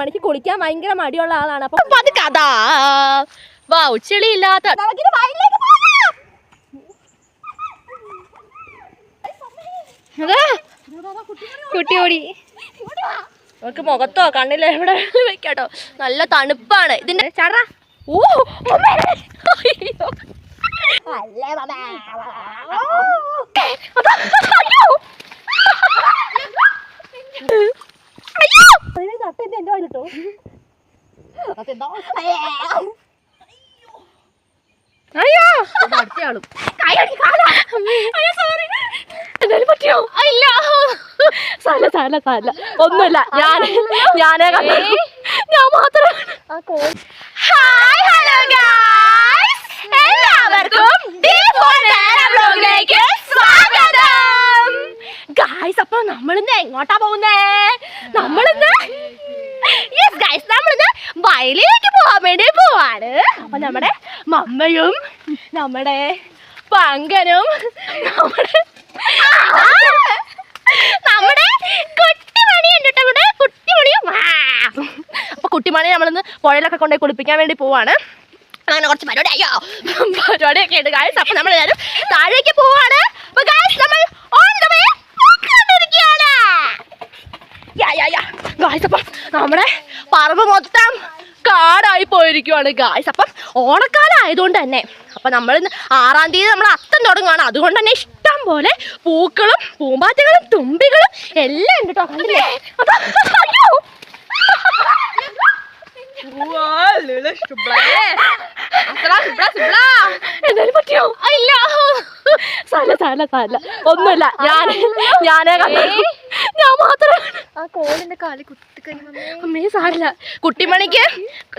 കുട്ടിമണിക്ക് കുളിക്കാൻ ഭയങ്കര മടിയുള്ള ആളാണ്. അപ്പൊ അത് കഥ. വാ ഉച്ചളിയില്ലാത്ത ഓടി. നമുക്ക് മുഖത്തോ കണ്ണിലോ എവിടെ വെക്കാട്ടോ. നല്ല തണുപ്പാണ്. ഇതിന്റെ ചട. ഓ. അല്ലേ തട്ടന്റെ എന്റെ വായിലിട്ടോ. അയ്യോ! അടുത്തയാളും. എന്തായാലും പറ്റിയോ? ഇല്ല. സാല സാല സാല ഒന്നുമില്ല. ഞാൻ ഞാനേ കണ്ടു. ഞാൻ മാത്രം ഹായ് ഹലോ ഗായ്സ് എല്ലാവർക്കും ബ്ലോഗിലേക്ക് സ്വാഗതം ഗായ്സ് അപ്പൊ നമ്മളിന്ന് എങ്ങോട്ടാ പോകുന്നേ? നമ്മളിന്ന് യെസ് ഗായ്സ് നമ്മളിന്ന് വയലിലേക്ക് പോകാൻ വേണ്ടി പോവാണ്. അപ്പൊ നമ്മുടെ മമ്മയും നമ്മുടെ പങ്കനും നമ്മുടെ നമ്മുടെ കുട്ടിമണി ഉണ്ട് ഇവിടെ കുട്ടിമണിയും വാ. അപ്പൊ കുട്ടിമണി നമ്മളിന്ന് പുഴയിലൊക്കെ കൊണ്ടുപോയി കുളിപ്പിക്കാൻ വേണ്ടി പോവാണ്. അങ്ങനെ കുറച്ച് പരിപാടി അയ്യോ പരിപാടിയൊക്കെ ഉണ്ട് ഗായ്സ് അപ്പൊ നമ്മൾ എല്ലാവരും താഴേക്ക് പോവാണ്. അപ്പൊ ഗായ്സ് നമ്മൾ ഓൺ ദ way യാ. ഗായ്സ് അപ്പം നമ്മുടെ പറമ്പ് മൊത്തം കാടായി പോയിരിക്കുവാണ് ഗായ്സ് അപ്പം ഓണക്കാലം ആയതുകൊണ്ട് തന്നെ അപ്പൊ നമ്മൾ ആറാം തീയതി നമ്മൾ അത്തം തുടങ്ങുകയാണ് അതുകൊണ്ട് തന്നെ ഇഷ്ടം പോലെ പൂക്കളും പൂമ്പാറ്റകളും തുമ്പികളും എല്ലാം ഉണ്ട് കേട്ടോ അയ്യോ. എന്തായാലും പറ്റിയോ? ഇല്ല. സാല സാല സാല. ഒന്നുമില്ല. ഞാൻ ഞാനേ കണ്ടു. ഞാൻ മാത്രമാണ് ആ കോളിന്റെ കാൽ കുത്തിക്കഴിഞ്ഞേ സാരില്ല. കുട്ടിമണിക്ക്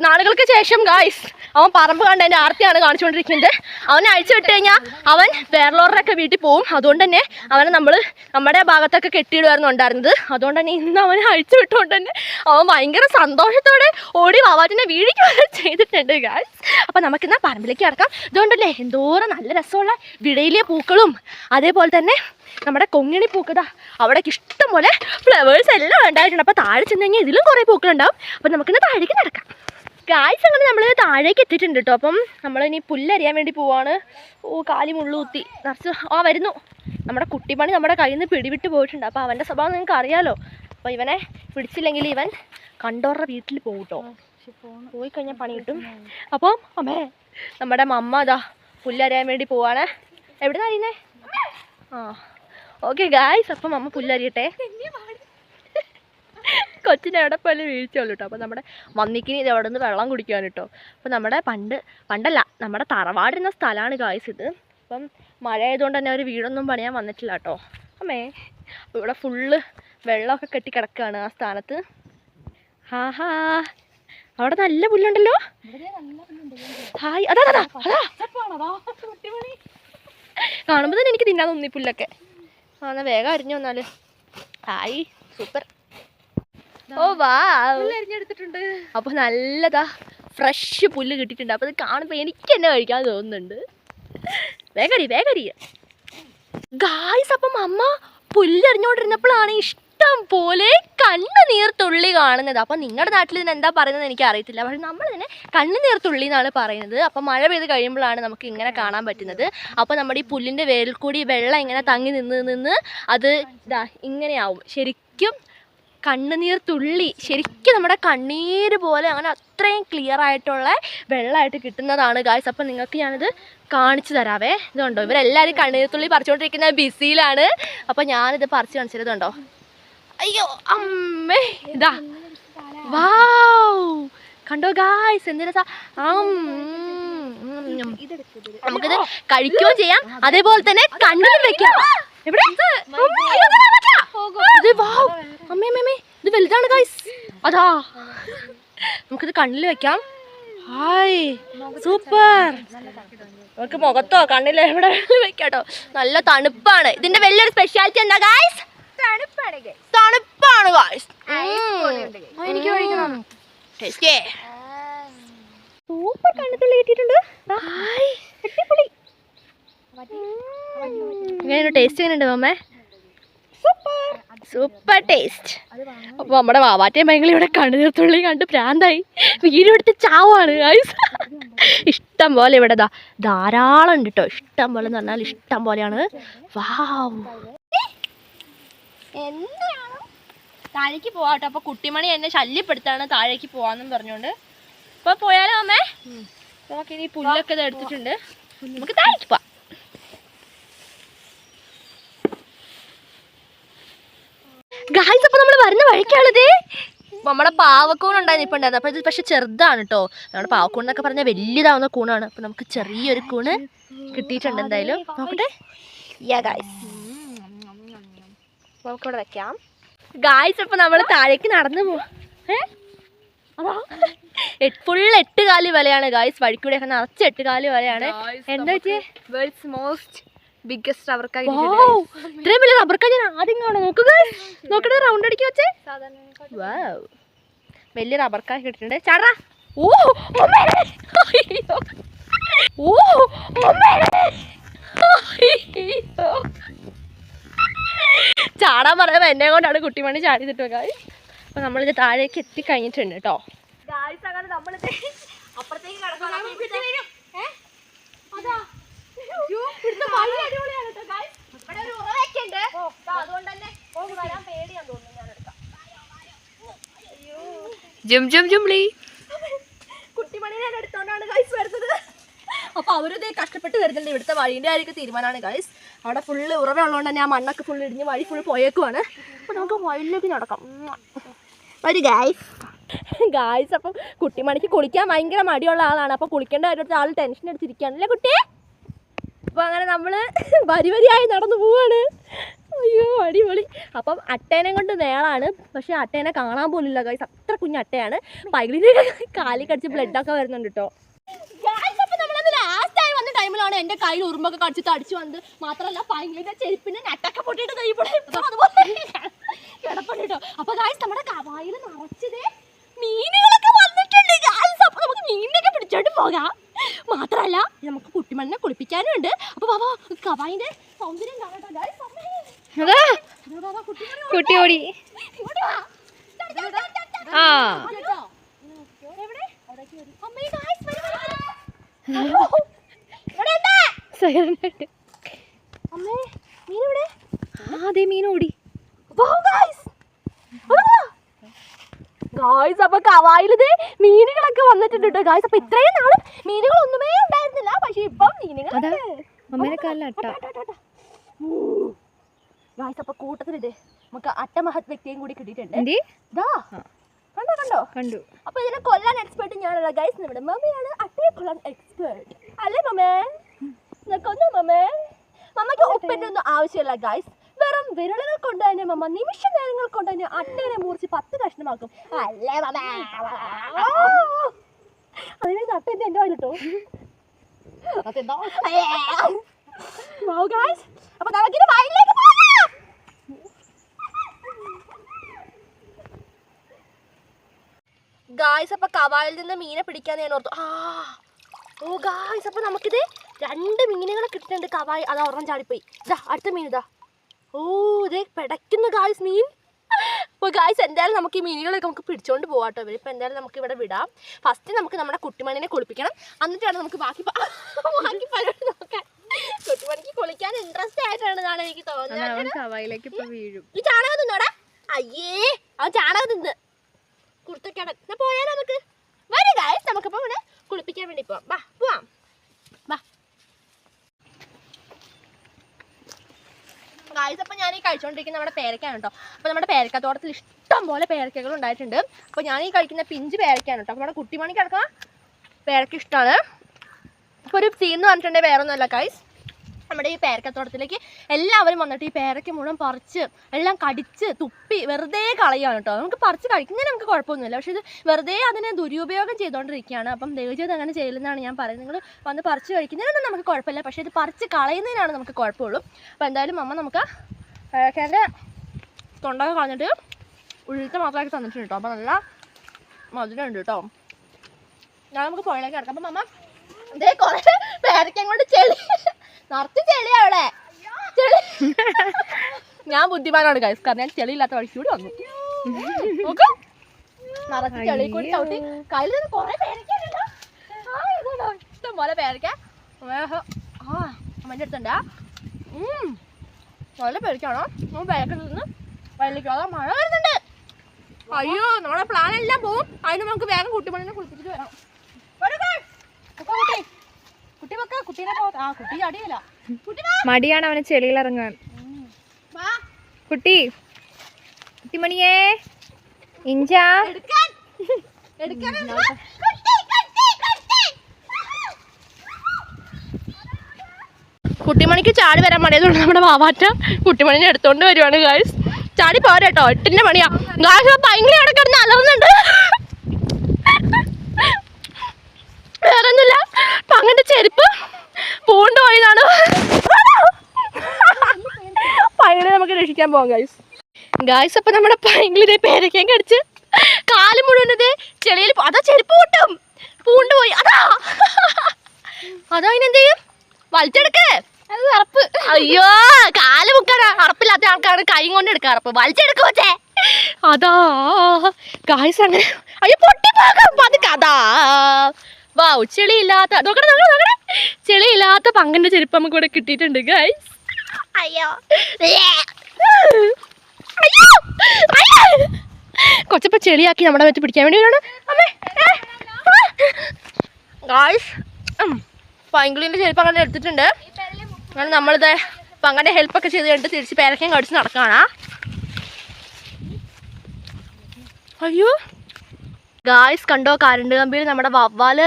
നാളുകൾക്ക് ശേഷം ഗായ്സ് അവൻ പറമ്പ് കണ്ട എന്റെ ആർത്തിയാണ് കാണിച്ചുകൊണ്ടിരിക്കുന്നത്. അവനെ അഴിച്ചു വിട്ട് കഴിഞ്ഞാൽ അവൻ വേറെയുള്ളവരുടെയൊക്കെ വീട്ടിൽ പോവും. അതുകൊണ്ട് തന്നെ അവനെ നമ്മൾ നമ്മുടെ ഭാഗത്തൊക്കെ കെട്ടിയിടുമായിരുന്നു ഉണ്ടായിരുന്നത്. അതുകൊണ്ട് തന്നെ ഇന്ന് അവനെ അഴിച്ചു വിട്ടുകൊണ്ട് തന്നെ അവൻ ഭയങ്കര സന്തോഷത്തോടെ ഓടി വാവാറ്റിനെ വീഴിക്ക് വരെ ചെയ്തിട്ടുണ്ട് ഗായ്സ് അപ്പം നമുക്കിന്ന് പറമ്പിലേക്ക് കിടക്കാം. ഇതുകൊണ്ടല്ലേ എന്തോരം നല്ല രസമുള്ള വിടയിലെ പൂക്കളും അതേപോലെ തന്നെ നമ്മുടെ കൊങ്ങിണി പൂക്കതാ അവിടേക്ക് ഇഷ്ടം പോലെ ഫ്ലവേഴ്സ് എല്ലാം ഉണ്ടായിട്ടുണ്ട്. അപ്പോൾ താഴെ ചെന്ന് കഴിഞ്ഞാൽ ഇതിലും കുറേ പൂക്കളുണ്ടാവും. അപ്പോൾ നമുക്കിന്ന് താഴേക്ക് നടക്കാം. കാഴ്ച അങ്ങനെ നമ്മൾ താഴേക്ക് എത്തിയിട്ടുണ്ട് കേട്ടോ. അപ്പം നമ്മളിനി പുല്ലരിയാൻ വേണ്ടി പോവാണ്. ഓ കാലി മുള്ളു കുത്തി. നിറച്ച് ആ വരുന്നു. നമ്മുടെ കുട്ടിപ്പണി നമ്മുടെ കയ്യിൽ നിന്ന് പിടിവിട്ട് പോയിട്ടുണ്ട്. അപ്പോൾ അവന്റെ സ്വഭാവം നിങ്ങൾക്ക് അറിയാലോ അപ്പോൾ ഇവനെ പിടിച്ചില്ലെങ്കിൽ ഇവൻ കണ്ടോറുടെ വീട്ടിൽ പോകും കേട്ടോ. പോയി കഴിഞ്ഞാൽ പണി കിട്ടും അപ്പം അമ്മേ നമ്മുടെ മമ്മ അതാ പുല്ലരിയാൻ വേണ്ടി പോവാണ്. എവിടെ അറിയുന്നേ ആ ഓക്കെ ഗായ്സ് അപ്പം അമ്മ പുല്ലരിയട്ടെ. കൊച്ചിനെ എവിടെ പോലെ വീഴ്ചയുള്ളൂ കേട്ടോ അപ്പോൾ നമ്മുടെ മന്നിക്കിനി ഇത് അവിടെ നിന്ന് വെള്ളം കുടിക്കാൻ കേട്ടോ അപ്പോൾ നമ്മുടെ പണ്ട് പണ്ടല്ല നമ്മുടെ തറവാടിരുന്ന സ്ഥലമാണ് ഗായ്സ് ഇത്. അപ്പം മഴ ആയതുകൊണ്ട് തന്നെ ഒരു വീടൊന്നും പണിയാൻ വന്നിട്ടില്ല കേട്ടോ അമ്മേ ഇവിടെ ഫുള്ള് വെള്ളമൊക്കെ കെട്ടി കിടക്കുകയാണ് ആ സ്ഥാനത്ത്. ഹാ ഹാ അവിടെ നല്ല പുല്ലുണ്ടല്ലോ? ഹായ്. അതാ അതാ അതാ കാണുമ്പോൾ തന്നെ എനിക്ക് തിന്നാൻ തോന്നി പുല്ലൊക്കെ. ആ എന്നാ വേഗം അരിഞ്ഞു വന്നാൽ. ഹായ്. സൂപ്പർ. ഓ വാ. അരിഞ്ഞെടുത്തിട്ടുണ്ട്. അപ്പോൾ നല്ലതാ ഫ്രഷ് പുല്ല് കിട്ടിയിട്ടുണ്ട്. അപ്പൊ ഇത് കാണുമ്പോൾ എനിക്ക് തന്നെ കഴിക്കാൻ തോന്നുന്നുണ്ട്. വേഗരി വേഗരി ഗായ്സ് അപ്പം അമ്മ പുല്ലറിഞ്ഞോണ്ടിരുന്നപ്പോഴാണ് ഇഷ്ടം പോലെ കണ്ണുനീർ തുള്ളി കാണുന്നത്. അപ്പം നിങ്ങളുടെ നാട്ടിൽ ഇതിന് എന്താ പറയുന്നത് എനിക്ക് അറിയത്തില്ല. പക്ഷെ നമ്മൾ ഇതിനെ കണ്ണുനീർ തുള്ളി എന്നാണ് പറയുന്നത്. അപ്പം മഴ പെയ്ത് കഴിയുമ്പോഴാണ് നമുക്ക് ഇങ്ങനെ കാണാൻ പറ്റുന്നത്. അപ്പം നമ്മുടെ ഈ പുല്ലിന്റെ വേരിൽ കൂടി വെള്ളം ഇങ്ങനെ തങ്ങി നിന്ന് നിന്ന് അത് ഇതാ ഇങ്ങനെയാവും. ശരിക്കും കണ്ണുനീർ തുള്ളി ശരിക്കും നമ്മുടെ കണ്ണീര് പോലെ അങ്ങനെ അത്രയും ക്ലിയർ ആയിട്ടുള്ള വെള്ളമായിട്ട് കിട്ടുന്നതാണ് ഗായ്സ് അപ്പം നിങ്ങൾക്ക് ഞാനിത് കാണിച്ചു തരാവേ. ഇതുണ്ടോ? ഇവരെല്ലാവരും കണ്ണീർ തുള്ളി പറിച്ചുകൊണ്ടിരിക്കുന്ന ബിസിയിലാണ്. അപ്പം ഞാനിത് പറിച്ചു കാണിച്ചത് ഇതുണ്ടോ? അയ്യോ അമ്മേ ഇതാ. വാവ്. കണ്ടോ ഗായ്സ് എന്ത് രസാ ആം, ഉം, ഉം. നമുക്കിത് കഴിക്കുകയും ചെയ്യാം. അതേപോലെ തന്നെ കണ്ണിലും വെക്കാം. എവിടെ? ഇത്. അമ്മേ അമ്മേ, ഇത് വലുതാണ് ഗൈസ് അതാ. നമുക്കിത് കണ്ണിൽ വെക്കാം. ഹായ്. സൂപ്പർ. നമുക്ക് മുഖത്തോ കണ്ണിലോ എവിടെ വെക്കാട്ടോ നല്ല തണുപ്പാണ്. ഇതിന്റെ വലിയൊരു സ്പെഷ്യാലിറ്റി എന്താ ഗൈസ് തണുപ്പാണ് guys. തണുപ്പാണ് ഗൈസ്. എനിക്ക് ഒഴിക്കണം സൂപ്പർ കണ്ണുതുള്ളി കിട്ടിയിട്ടുണ്ട് അടിപൊളി. എങ്ങനെയുണ്ട് ടേസ്റ്റ് എങ്ങനെയുണ്ട് അമ്മേ. സൂപ്പർ. സൂപ്പർ ടേസ്റ്റ് അപ്പോൾ നമ്മുടെ വാവാറ്റയും ഭയങ്കര ഇവിടെ കണ്ണുനീർത്തുള്ളി കണ്ട് പ്രാന്തായി. വീടിവിടുത്തെ ചാവാണ് ഗൈസ് ഇഷ്ടം പോലെ ഇവിടെ ധാരാളം ഉണ്ട് കേട്ടോ ഇഷ്ടം പോലെ എന്ന് പറഞ്ഞാൽ ഇഷ്ടം പോലെയാണ്. വാവ് എന്താണ് താഴേക്ക് പോവാട്ടോ. അപ്പൊ കുട്ടിമണി എന്നെ ശല്യപ്പെടുത്താണ് താഴേക്ക് പോവാന്നും പറഞ്ഞോണ്ട്. അപ്പൊ പോയാലോ അമ്മേ? നമുക്ക് ഇനി പുല്ലൊക്കെ ഇത് എടുത്തിട്ടുണ്ട്. നമുക്ക് താഴേക്ക് പോവാം. ഗായ്സ് അപ്പൊ നമ്മൾ വരുന്ന വഴിക്കാണിത്. നമ്മുടെ പാവക്കൂൺ ഉണ്ടായിരുന്നു ഇപ്പൊ ഉണ്ടായിരുന്നു. അപ്പൊ ഇത് പക്ഷെ ചെറുതാണ് കേട്ടോ നമ്മുടെ പാവക്കൂൺ എന്നൊക്കെ പറഞ്ഞാൽ വലിയതാവുന്ന കൂണാണ്. അപ്പൊ നമുക്ക് ചെറിയൊരു കൂണ് കിട്ടിയിട്ടുണ്ട് എന്തായാലും. നോക്കട്ടെ. യാ ഗായ്സ് നമുക്കിവിടെ വെക്കാം. ഗായ്സ് ഇപ്പൊ നമ്മൾ താഴേക്ക് നടന്നു പോവാ ഏ? അതാ. ഫുൾ എട്ട് കാലി വലയാണ് ഗായ്സ് വഴിക്കൂടെ ഒക്കെ നിറച്ച് എട്ട് കാലി വലയാണ് എന്താ വെച്ചേ വേൾഡ്സ് മോസ്റ്റ് ബിഗ്ഗസ്റ്റ് ഇത്രയും വലിയ റബ്ബർ ഞാൻ ആദ്യം കാണാം. നോക്കുക നോക്കട്ടെ റൗണ്ട് അടിക്കി വെച്ചേ. വലിയ റബ്ബർ കായ് കിട്ടിട്ടുണ്ട് ചാടാ. ഓ. ഓ. ചാടാൻ പറയുമ്പോ എന്നെ കൊണ്ടാണ് കുട്ടിമണി ചാടി വെക്കാൻ ഗായ് അപ്പൊ നമ്മളിത് താഴേക്ക് എത്തി കഴിഞ്ഞിട്ടുണ്ട് കേട്ടോ ഗായ്സ് അങ്ങനെ നമ്മളിത് അപ്പുറത്തേക്ക് കിടക്കാം അതാ. ഇവിടുത്തെ വഴി അടിപൊളിയാണ് കേട്ടോ ഗായ്സ് ഇവിടെ ഒരു ഉറവയൊക്കെ ഉണ്ട് അതുകൊണ്ട് തന്നെ ഓ വരാൻ പേടിയാന്ന് തോന്നുന്നു ഞാൻ എടുക്കാം. ജും ജും ജുംലി കുട്ടിമണിനെ ഞാൻ എടുത്തോണ്ടാണ് ഗൈസ് വരുന്നത്. അപ്പൊ അവരത് കഷ്ടപ്പെട്ട് വരുന്നുണ്ട് ഇവിടുത്തെ വഴിന്റെ ആയിരിക്കും തീരുമാനമാണ് ഗൈസ് അവിടെ ഫുള്ള് ഉറവ ഉള്ളതുകൊണ്ട് തന്നെ ആ മണ്ണൊക്കെ ഫുള്ള് ഇടിഞ്ഞ് വഴി ഫുള്ള് പോയേക്കുവാണ്. അപ്പോൾ നമുക്ക് വഴിയിലേക്ക് നടക്കാം. ഒരു ഗായ്സ് ഗായ്സ് അപ്പം കുട്ടിമണിക്ക് കുളിക്കാൻ ഭയങ്കര മടിയുള്ള ആളാണ്. അപ്പോൾ കുളിക്കേണ്ട കാര്യത്തിൽ ആൾ ടെൻഷൻ അടിച്ചിരിക്കുകയാണ്. അല്ലേ കുട്ടി? അപ്പോൾ അങ്ങനെ നമ്മൾ വരിവരിയായി നടന്നു പോവാണ്. അയ്യോ അടിപൊളി. അപ്പം അട്ടേനെ കൊണ്ട് നേളാണ് പക്ഷേ അട്ടേനെ കാണാൻ പോലില്ല ഗൈസ് അത്ര കുഞ്ഞ അട്ടയാണ്. പൈലിന് കാലി കടിച്ച് ബ്ലഡൊക്കെ വരുന്നുണ്ട് കേട്ടോ ടൈമിലാണ് എന്റെ കയ്യിൽ ഉറുമ്പൊക്കെ കടിച്ച് തടിച്ചു വന്നത്. മാത്രമല്ല പൈലിന്റെ ചെരുപ്പിന് നെട്ടൊക്കെ പൊട്ടിയിട്ട് കൈ അതുപോലെ കിടപ്പുണ്ട് കേട്ടോ. അപ്പൊ ഗായ്സ് നമ്മുടെ കവായിൽ നിറച്ചതേ മീനുകളൊക്കെ വന്നിട്ടുണ്ട്. ഗായ്സ് അപ്പൊ നമുക്ക് മീനിനൊക്കെ പിടിച്ചോണ്ട് പോകാം. മാത്രല്ല നമുക്ക് കുട്ടിമണ്ണിനെ കുളിപ്പിക്കാനും ഉണ്ട് അപ്പൊ ബാബാ കവായിന്റെ സൗന്ദര്യം കാണട്ടോ കുട്ടി ഓടി. ആ. അതെ മീൻ ഓടി. ഗായ്സ് അപ്പൊ കവായിലിത് മീനുകളൊക്കെ വന്നിട്ടുണ്ട് കേട്ടോ ഗായ്സ് അപ്പൊ ഇത്രയും നാളും മീനുകൾ ഒന്നുമേ ഉണ്ടായിരുന്നില്ല. പക്ഷെ ഇപ്പം മീനുകൾ ഗായ്സ് അപ്പൊ കൂട്ടത്തിലിത് നമുക്ക് അട്ടമഹത് വ്യക്തിയും കൂടി കിട്ടിയിട്ടുണ്ട്. കണ്ടോ കണ്ടോ? കണ്ടു. അപ്പൊ ഇതിനെ കൊല്ലാൻ എക്സ്പേർട്ട് ഞാനല്ല ഗൈസ് നമ്മുടെ മമ്മിയാണ് അട്ടയെ കൊല്ലാൻ എക്സ്പേർട്ട് അല്ലേ മമ്മേ? കൊന്നു മമ്മേ മമ്മയ്ക്ക് ഉപ്പിന്റെ ഒന്നും ആവശ്യമില്ല ഗൈസ് വെറും വിരലുകൾ കൊണ്ട് തന്നെ മമ്മ നിമിഷ നേരങ്ങൾ കൊണ്ട് തന്നെ അട്ടേനെ മുറിച്ച് പത്ത് കഷ്ണമാക്കും. അല്ലേ മമ്മേ? അതിനെ അട്ടേന്റെ എന്റെ വായിലിട്ടോ. അപ്പൊ നമുക്കിത് വയലിലേക്ക് ഗായ്സ് അപ്പൊ കവാലിൽ നിന്ന് മീനെ പിടിക്കാൻ ഞാൻ ഓർത്തു. ആ ഓ ഗായ്സ് അപ്പൊ നമുക്കിത് രണ്ട് മീനുകളെ കിട്ടുന്നുണ്ട് കവായി. അതാ ഒരെണ്ണം ചാടിപ്പോയി. ഇതാ അടുത്ത മീൻ ഇതാ. ഓ ഇതേ പിടയ്ക്കുന്ന ഗായ്സ് മീൻ. അപ്പോൾ ഗായ്സ് എന്തായാലും നമുക്ക് ഈ മീനുകളൊക്കെ നമുക്ക് പിടിച്ചോണ്ട് പോവാട്ടോ. ഇവർ ഇപ്പോൾ എന്തായാലും നമുക്ക് ഇവിടെ വിടാം. ഫസ്റ്റ് നമുക്ക് നമ്മുടെ കുട്ടിമണിനെ കുളിപ്പിക്കണം. എന്നിട്ടാണ് നമുക്ക് ബാക്കി ബാക്കി പരിപാടി നോക്കാൻ. കുട്ടിമണിക്ക് കുളിക്കാൻ ഇൻട്രസ്റ്റ് ആയിട്ടാണ് എനിക്ക് തോന്നുന്നത്. വീഴും. ഈ ചാണകം തിന്നോടാ. അയ്യേ അവൻ ചാണകം തിന്ന്. കുർത്തക്കേടൻ എന്നാ പോയാലോ നമുക്ക്. വരും ഗായ്സ് നമുക്കിപ്പോ ഇവിടെ കുളിപ്പിക്കാൻ വേണ്ടി പോവാം. വാ പോവാം. വാ. ഗായ്സ് അപ്പോൾ ഞാൻ ഈ കഴിച്ചുകൊണ്ടിരിക്കുന്ന നമ്മുടെ പേരക്കാണ് കേട്ടോ അപ്പോൾ നമ്മുടെ പേരക്കത്തോട്ടത്തിൽ ഇഷ്ടം പോലെ പേരക്കകൾ ഉണ്ടായിട്ടുണ്ട്. അപ്പോൾ ഞാൻ ഈ കഴിക്കുന്ന പിഞ്ച് പേരക്കാണ് കേട്ടോ അപ്പോൾ നമ്മുടെ കുട്ടിമണി കിടക്കുന്ന പേരക്ക ഇഷ്ടമാണ് അപ്പോൾ ഒരു സീൻ എന്ന് പറഞ്ഞിട്ടുണ്ടെങ്കിൽ വേറെ ഒന്നുമല്ല ഗായ്സ് നമ്മുടെ ഈ പേരക്കത്തോട്ടത്തിലേക്ക് എല്ലാവരും വന്നിട്ട് ഈ പേരയ്ക്ക് മുഴുവൻ പറിച്ച് എല്ലാം കടിച്ച് തുപ്പി വെറുതെ കളയാണ് കേട്ടോ. നമുക്ക് പറിച്ച് കഴിക്കുന്നതിന് നമുക്ക് കുഴപ്പമൊന്നുമില്ല. പക്ഷേ ഇത് വെറുതെ അതിനെ ദുരുപയോഗം ചെയ്തുകൊണ്ടിരിക്കുകയാണ്. അപ്പം ദൈവജീവിതം അങ്ങനെ ചെയ്യില്ലെന്നാണ് ഞാൻ പറയുന്നത്. നിങ്ങൾ വന്ന് പറിച്ച് കഴിക്കുന്നതിനൊന്നും നമുക്ക് കുഴപ്പമില്ല. പക്ഷേ ഇത് പറിച്ച് കളയുന്നതിനാണ് നമുക്ക് കുഴപ്പമുള്ളൂ. അപ്പോൾ എന്തായാലും അമ്മ നമുക്ക് പേരക്കേന്റെ തൊണ്ടൊക്കെ കളഞ്ഞിട്ട് ഉഴുത്ത് മാത്രമാക്കി തന്നിട്ടുണ്ട് കേട്ടോ. അപ്പോൾ നല്ല മധുരമുണ്ട് കേട്ടോ. ഞാൻ നമുക്ക് പുഴയിലേക്ക് കിടക്കാം. അപ്പം അമ്മ ഇതേ കുറേ പേരക്കങ്ങോട്ട് ചെളി നിറച്ച് ചെളി അവളെ. ഞാൻ ബുദ്ധിമാനാണ് ഗൈസ് കാരണം ഞാൻ ചെളി ഇല്ലാത്ത വഴിക്ക് കൂടി വന്നു. നോക്ക്. നിറച്ച് ചെളി കൂടി ചവിട്ടി. കയ്യിൽ നിന്ന് കുറെ ഇതാണോ ഇഷ്ടം പോലെ പേരക്ക. ആ അമ്മന്റെ അടുത്തുണ്ടാ. നല്ല പേരക്കാണോ നമ്മൾ പേരക്ക നിന്ന് വയലിലേക്ക് മഴ വരുന്നുണ്ട്. അയ്യോ നമ്മുടെ പ്ലാൻ എല്ലാം പോവും. അതിന് നമുക്ക് വേഗം കുട്ടിമണിനെ കുളിപ്പിച്ചിട്ട് വരാം. കുട്ടി. കുട്ടി വെക്ക കുട്ടീനെ പോ ആ കുട്ടി ചടിയല്ല കുട്ടി വാ. മടിയാണ് അവന് ചെളിയിൽ ഇറങ്ങാൻ വാ കുട്ടി കുട്ടിമണിയേ ഇഞ്ച. എടുക്കാൻ. എടുക്കാൻ കുട്ടി, കുട്ടി, കുട്ടി. കുട്ടിമണിക്ക് ചാടി വരാൻ മടിയതുകൊണ്ട് നമ്മുടെ വാവാറ്റ കുട്ടിമണിനെ എടുത്തോണ്ട് വരുവാണ് ഗായ്സ് ചാടി പോരാട്ടോ. എട്ടിന്റെ മണിയാ. ഗായ്സ് ഭയങ്കര അവിടെ കിടന്ന് അലവുന്നുണ്ട് വേറെ ഒന്നുമില്ല പങ്ങന്റെ ചെരുപ്പ് പൂണ്ട് പോയതാണ് പൈങ്കിളി നമുക്ക് രക്ഷിക്കാൻ പോവാം ഗായ്സ് ഗായ്സ് അപ്പൊ നമ്മുടെ പൈങ്കിളിനെ പേരയ്ക്കാൻ കടിച്ച് കാൽ മുഴുവനത് ചെളിയിൽ അതാ ചെരുപ്പ് പൊട്ടും. പൂണ്ട് പോയി. അതാ. അതാ അതിനെന്ത് ചെയ്യും? വലിച്ചെടുക്ക്. അറപ്പ്. അയ്യോ കാൽ മുക്കാൻ അറപ്പില്ലാത്ത ആൾക്കാണ് കൈ കൊണ്ട് എടുക്കുക അറപ്പ്. വലിച്ചെടുക്കും കൊച്ചേ. അതാ. ഗായ്സ് അങ്ങനെ അയ്യോ പൊട്ടിപ്പോകും. പതുക്കെ. അതാ. വാ ചെളിയില്ലാത്ത നോക്കണേ നോക്കണേ നോക്കണേ. ചെളിയില്ലാത്ത പങ്കിന്റെ ചെരുപ്പ് നമുക്ക് ഇവിടെ കിട്ടിയിട്ടുണ്ട് ഗായ്സ് അയ്യോ. അയ്യോ. അയ്യോ കൊച്ചപ്പ ചെളിയാക്കി നമ്മുടെ വെച്ച് പിടിക്കാൻ വേണ്ടി വരാണ് അമ്മേ ഗായ്സ് പൈങ്കിളിന്റെ ചെരുപ്പ് അങ്ങനെ എടുത്തിട്ടുണ്ട്. അങ്ങനെ നമ്മളിത് ഹെൽപ്പ് ഒക്കെ ചെയ്ത് കഴിഞ്ഞിട്ട് തിരിച്ച് പേരക്കാൻ കടിച്ച് നടക്കുകയാണ്. അയ്യോ. ഗായ്സ് കണ്ടോ കറണ്ട് കമ്പിയിൽ നമ്മുടെ വവ്വാൽ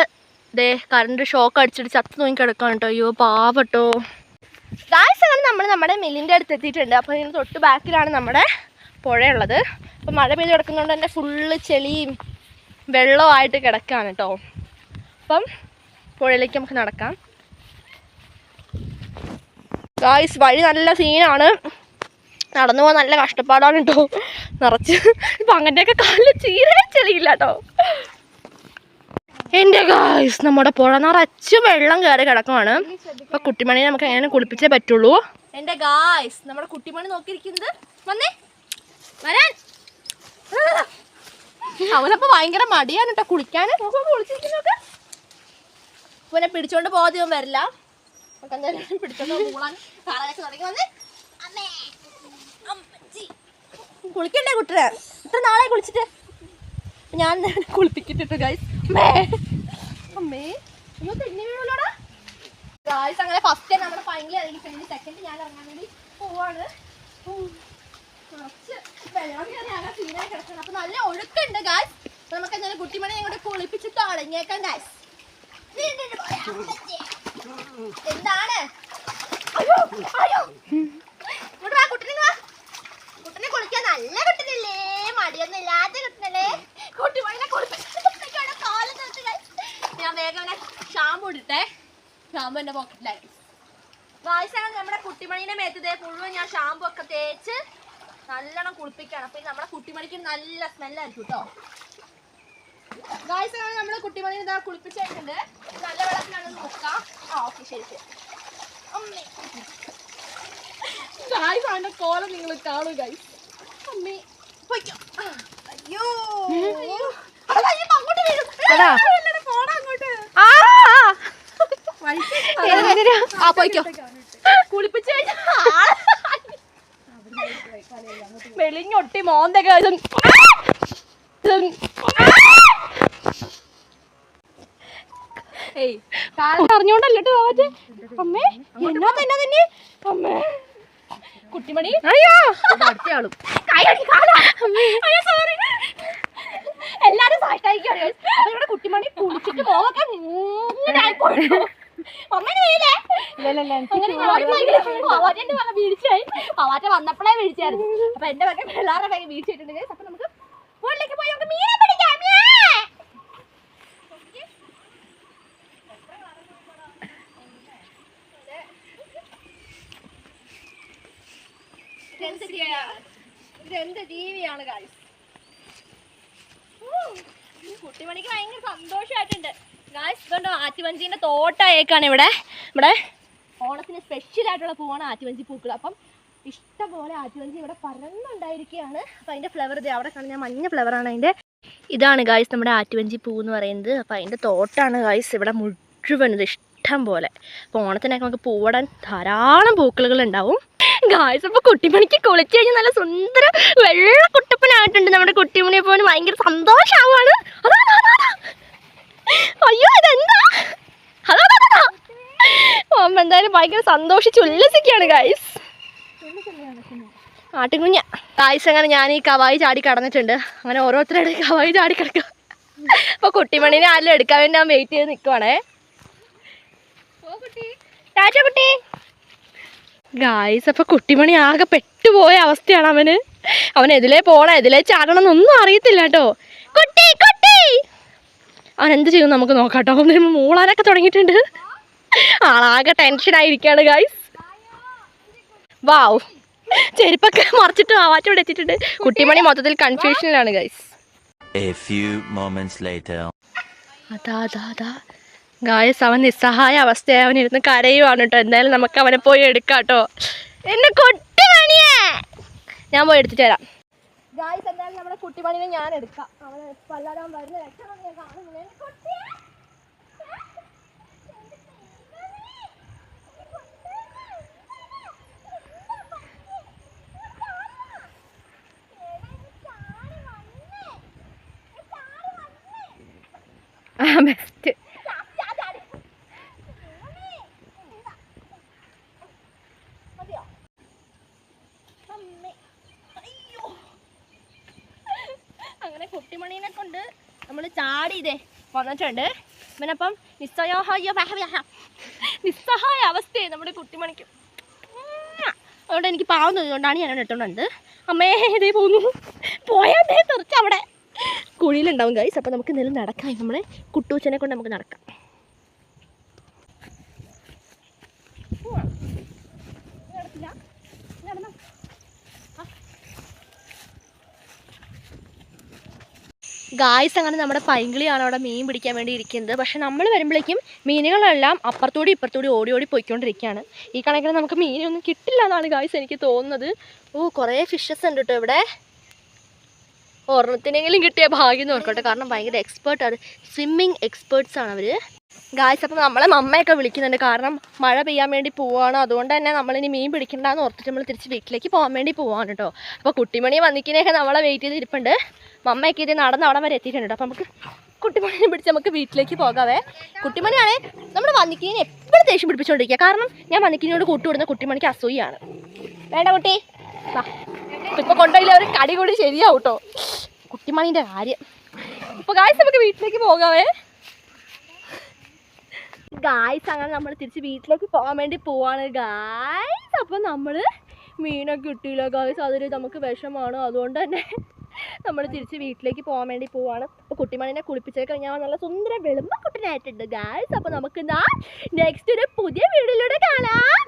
ദേ കറണ്ട് ഷോക്ക് അടിച്ചിട്ട് ചത്ത് നോക്കി കിടക്കാണ് കേട്ടോ. അയ്യോ പാവട്ടോ ഗായ്സ് അങ്ങനെ നമ്മൾ നമ്മുടെ മില്ലിന്റെ അടുത്ത് എത്തിയിട്ടുണ്ട് അപ്പോൾ ഇതിന് തൊട്ട് ബാക്കിലാണ് നമ്മുടെ പുഴയുള്ളത്. അപ്പോൾ മഴ പെയ്ത് കിടക്കുന്നതുകൊണ്ട് തന്നെ ഫുള്ള് ചെളിയും വെള്ളമായിട്ട് കിടക്കുകയാണ് കേട്ടോ അപ്പം പുഴയിലേക്ക് നമുക്ക് നടക്കാം. ഗായ്സ് വഴി നല്ല സീനാണ് നടന്നു പോകാൻ നല്ല കഷ്ടപ്പാടാണ് കേട്ടോ നിറച്ച്. ഇപ്പം അങ്ങനെയൊക്കെ കാലിൽ ചീരേ ചെളിയില്ല കേട്ടോ എന്റെ ഗായ്സ് നമ്മുടെ പുഴ നിറച്ച് വെള്ളം കയറി കിടക്കുവാണ്. അപ്പൊ കുട്ടിമണി നമുക്ക് എങ്ങനെ കുളിപ്പിച്ചേ പറ്റുള്ളൂ? എന്റെ ഗായ്സ് നമ്മുടെ കുട്ടിമണി നോക്കിയിരിക്കുന്നത്. വന്നേ. വരാൻ. അവനപ്പോ ഭയങ്കര മടിയാണ് കേട്ടോ കുളിക്കാൻ കുളിച്ചിരിക്കുന്നൊക്കെ ഇവനെ പിടിച്ചോണ്ട് പോകാതെ വരില്ല. കുളിക്കണ്ടേ കുട്ടിനെ ഇത്ര നാളെ കുളിച്ചിട്ട്. ഞാൻ കുളിപ്പിക്കിട്ടിട്ട് ഗൈസ് അങ്ങനെ ഫസ്റ്റ് നമ്മുടെ ഫൈനലി അല്ലെങ്കിൽ കഴിഞ്ഞ് സെക്കൻഡ് ഞാൻ ഇറങ്ങാൻ വേണ്ടി പോവാണ്. കുറച്ച് വെള്ളം കയറി ആകെ സീനായി കിടക്കണം അപ്പൊ നല്ല ഒഴുക്കുണ്ട് ഗായ്സ് നമുക്ക് എന്തായാലും കുട്ടിമണി ഞങ്ങളുടെ കുളിപ്പിച്ച് തുടങ്ങിയേക്കാം ഗായ്സ് എന്താണ്? അയ്യോ അയ്യോ. ഇങ്ങോട്ട് വാ കുട്ടിനെ വാ. കുട്ടിനെ കുളിക്കാൻ നല്ല കുട്ടനല്ലേ മടിയൊന്നും ഇല്ലാത്ത കുട്ടനല്ലേ കുട്ടിമണിനെ guys. ഞാൻ വേഗം ഇവിടെ ഷാമ്പു ഇടട്ടെ. ഷാമ്പു എന്റെ പോക്കറ്റിലായി വായിച്ചാൽ നമ്മുടെ കുട്ടിമണീന്റെ മേത്തത് മുഴുവൻ ഞാൻ ഷാമ്പു ഒക്കെ തേച്ച് നല്ലോണം കുളിപ്പിക്കണം. അപ്പൊ നമ്മുടെ കുട്ടിമണിക്ക് നല്ല സ്മെല്ലായിരിക്കും കേട്ടോ വായിച്ചാൽ നമ്മുടെ കുട്ടിമണി ഇതാ കുളിപ്പിച്ചിട്ടുണ്ട് നല്ല വെള്ളത്തിലാണ് നോക്കാം ആ ഓക്കെ ശരി ശരി. അമ്മേ. ഗായ്സ് അവന്റെ കോലം നിങ്ങൾ കാണും ഗായ്സ് അമ്മേ. പൊയ്ക്കോ. അയ്യോ. ആ പോയിക്കോ. കുളിപ്പിച്ചു മെലിഞ്ഞൊട്ടി മോന്തൊക്കെ ഏയ് അറിഞ്ഞോണ്ടല്ലോ അമ്മേ എന്നാ തന്നെ തന്നെ? അമ്മേ. കുട്ടിമണി? അയ്യോ. അടുത്തയാളും സോറി എല്ലാരും അപ്പൊ ഇവിടെ കുട്ടിമണി കുളിച്ചിട്ട് പോവൊക്കെ വീഴ്ചയായി. പവാറ്റ വന്നപ്പോഴേ വീഴ്ചയായിരുന്നു. അപ്പൊ എന്റെ വക പിള്ളേരുടെ വക വീഴ്ചയായിട്ടുണ്ട് അപ്പൊ നമുക്ക് മുകളിലേക്ക് പോയി നമുക്ക് മീനെ പിടിക്കാം. ഇതെന്ത് ജീവിയാണ്? കാര്യം കുട്ടിമണിക്ക് ഭയങ്കര സന്തോഷമായിട്ടുണ്ട് ഗായ്സ് ഇതുകൊണ്ട് ആറ്റുവഞ്ചീന്റെ തോട്ടായേക്കാണ് ഇവിടെ. ഇവിടെ ഓണത്തിന് സ്പെഷ്യൽ ആയിട്ടുള്ള പൂവാണ് ആറ്റുവഞ്ചി പൂക്കൾ. അപ്പം ഇഷ്ടംപോലെ ആറ്റുവഞ്ചി ഇവിടെ പറന്നുണ്ടായിരിക്കുകയാണ് അപ്പം അതിന്റെ ഫ്ലവർ ഇത് അവിടെ കാണുന്ന മഞ്ഞ ഫ്ലവറാണ് അതിന്റെ. ഇതാണ് ഗായ്സ് നമ്മുടെ ആറ്റുവഞ്ചി പൂ എന്ന് പറയുന്നത്. അപ്പോൾ അതിന്റെ തോട്ടാണ് ഗായ്സ് ഇവിടെ മുഴുവൻ ഇത് ഇഷ്ടം പോലെ അപ്പോൾ ഓണത്തിനൊക്കെ നമുക്ക് പൂവിടാൻ ധാരാളം പൂക്കളുകൾ ഉണ്ടാവും. ഗായ്സ് അപ്പോൾ കുട്ടിമണിക്ക് കുളിച്ച് കഴിഞ്ഞാൽ നല്ല സുന്ദര വെള്ള കുട്ടപ്പനായിട്ടുണ്ട്. നമ്മുടെ കുട്ടിമണിയെ പോകാൻ ഭയങ്കര സന്തോഷമാവാണ്. അയ്യോ ഇതെന്താ. അമ്മ എന്തായാലും ഭയങ്കര സന്തോഷിച്ച് ഉല്ലസിക്കുകയാണ് ഗായ്സ് ആട്ടിൻകുഞ്ഞ ഗായ്സ് അങ്ങനെ ഞാൻ ഈ കവായി ചാടി കടന്നിട്ടുണ്ട്. അങ്ങനെ ഓരോരുത്തരുടെ കവായി ചാടി കിടക്കുക. അപ്പോൾ കുട്ടിമണിനെ ആരും എടുക്കാൻ വേണ്ടി ഞാൻ വെയിറ്റ് ചെയ്ത് നിൽക്കുവാണേ ടാറ്റ കുട്ടി. ഗായ്സ് അപ്പോൾ കുട്ടിമണി ആകെ പെട്ടുപോയ അവസ്ഥയാണ് അവന്. അവൻ എതിലേ പോണ എതിലേ ചാടണം എന്നൊന്നും അറിയത്തില്ല കേട്ടോ. കുട്ടി കുട്ടി! അവൻ എന്ത് ചെയ്യും നമുക്ക് നോക്കാം കേട്ടോ മൂളാനൊക്കെ തുടങ്ങിയിട്ടുണ്ട്. ആളാകെ ആയിരിക്കാണ് ഗായ്സ് വാവ് ചെരുപ്പൊക്കെ മറിച്ചിട്ട് ആവാറ്റോടെ എത്തിയിട്ടുണ്ട്. കുട്ടിമണി മൊത്തത്തിൽ കൺഫ്യൂഷനിലാണ് guys A few moments later. അതാ അതാ അതാ. ഗായസ് അവൻ നിസ്സഹായ അവസ്ഥയായി അവൻ ഇരുന്ന് കരയുവാണ് കേട്ടോ. എന്തായാലും നമുക്ക് അവനെ പോയി എടുക്കാം കേട്ടോ. എന്നെ കൊട്ടുപണിയേ ഞാൻ പോയി എടുത്തിട്ട് വരാം. ഗായസ് എന്തായാലും നമ്മുടെ കുട്ടിമണിനെ ഞാൻ എടുക്കാം. അവനെ പല്ലാതാൻ വരുന്ന ലക്ഷണം ഞാൻ കാണുന്നില്ല. ബെസ്റ്റ് മതിയോ? അമ്മേ. അയ്യോ. അങ്ങനെ കുട്ടിമണീനെ കൊണ്ട് നമ്മൾ ചാടി ഇതേ വന്നിട്ടുണ്ട്. ഇവനപ്പം നിസ്സഹായ നിസ്സഹായ അവസ്ഥയെ നമ്മുടെ കുട്ടിമണിക്ക്. അതുകൊണ്ട് എനിക്ക് പാവം തോന്നിയതുകൊണ്ടാണ് ഞാൻ ഇട്ടുകൊണ്ട് അമ്മേ ഇതേ പോകുന്നു പോയാൽ തെറിച്ച് അവിടെ. കുഴിയിലുണ്ടാവും ഗൈസ് അപ്പം നമുക്ക് എന്തെങ്കിലും നടക്കാം. നമ്മളെ കുട്ടൂച്ചനെ കൊണ്ട് നമുക്ക് നടക്കാം. ഗായ്സ് അങ്ങനെ നമ്മുടെ പൈങ്കിളിയാണ് അവിടെ മീൻ പിടിക്കാൻ വേണ്ടി ഇരിക്കുന്നത്. പക്ഷെ നമ്മൾ വരുമ്പോഴേക്കും മീനുകളെല്ലാം അപ്പുറത്തോടി ഇപ്പുറത്തോടി ഓടി ഓടി പോയിക്കൊണ്ടിരിക്കുകയാണ്. ഈ കണക്കിന് നമുക്ക് മീനൊന്നും കിട്ടില്ല എന്നാണ് ഗായ്സ് എനിക്ക് തോന്നുന്നത്. ഓ കുറേ ഫിഷസ് ഉണ്ട് കേട്ടോ ഇവിടെ. ഒരെണ്ണത്തിനെങ്കിലും കിട്ടിയ ഭാഗ്യം നോക്കട്ടെ കാരണം ഭയങ്കര ആണ്. സ്വിമ്മിങ് എക്സ്പേർട്സ് ആണ് അവർ ഗായ്സ് അപ്പോൾ നമ്മളെ മമ്മയൊക്കെ വിളിക്കുന്നുണ്ട്. കാരണം മഴ പെയ്യാൻ വേണ്ടി പോവാണ്. അതുകൊണ്ട് തന്നെ നമ്മളിനി മീൻ പിടിക്കണ്ടെന്ന് ഓർത്തിട്ട് നമ്മൾ തിരിച്ച് വീട്ടിലേക്ക് പോകാൻ വേണ്ടി പോവാണ് കേട്ടോ അപ്പോൾ കുട്ടിമണി വന്നിക്കിനെയൊക്കെ നമ്മളെ വെയിറ്റ് ചെയ്ത് ഇരിപ്പുണ്ട് മമ്മയൊക്കെ ഇത് നടന്ന് അവിടെ വരെ എത്തിയിട്ടുണ്ട് അപ്പം നമുക്ക് കുട്ടിമണിനെ പിടിച്ച് നമുക്ക് വീട്ടിലേക്ക് പോകാവേ. കുട്ടിമണിയാണേ നമ്മൾ വന്നിക്കിനെ എപ്പോഴും ദേഷ്യം പിടിപ്പിച്ചുകൊണ്ടിരിക്കുക കാരണം ഞാൻ വന്നിക്കിനോട് കൂട്ടുവിടുന്ന കുട്ടിമണിക്ക് അസൂയാണ്. വേണ്ട കുട്ടി. വാ. ഇപ്പൊ കൊണ്ടുപോയില്ല ഒരു കടി കൂടി ശരിയാവും കേട്ടോ. കാര്യം. ഇപ്പൊ ഗായ്സ് നമുക്ക് വീട്ടിലേക്ക് പോകാവേ. ഗായ്സ് അങ്ങനെ നമ്മൾ തിരിച്ച് വീട്ടിലേക്ക് പോകാൻ വേണ്ടി പോവാണ്. ഗായ്സ് അപ്പം നമ്മൾ മീനൊക്കെ കിട്ടിയില്ല ഗായ്സ് അതൊരു നമുക്ക് വിഷമാണ്. അതുകൊണ്ട് തന്നെ നമ്മൾ തിരിച്ച് വീട്ടിലേക്ക് പോകാൻ വേണ്ടി പോവാണ്. അപ്പോൾ കുട്ടിമണിനെ കുളിപ്പിച്ചേ കഴിഞ്ഞാൽ നല്ല സുന്ദര വെളുമ്പ കുട്ടനായിട്ടുണ്ട്. ഗായ്സ് അപ്പോൾ നമുക്ക് നെക്സ്റ്റ് ഒരു പുതിയ വീഡിയോയിലൂടെ കാണാം.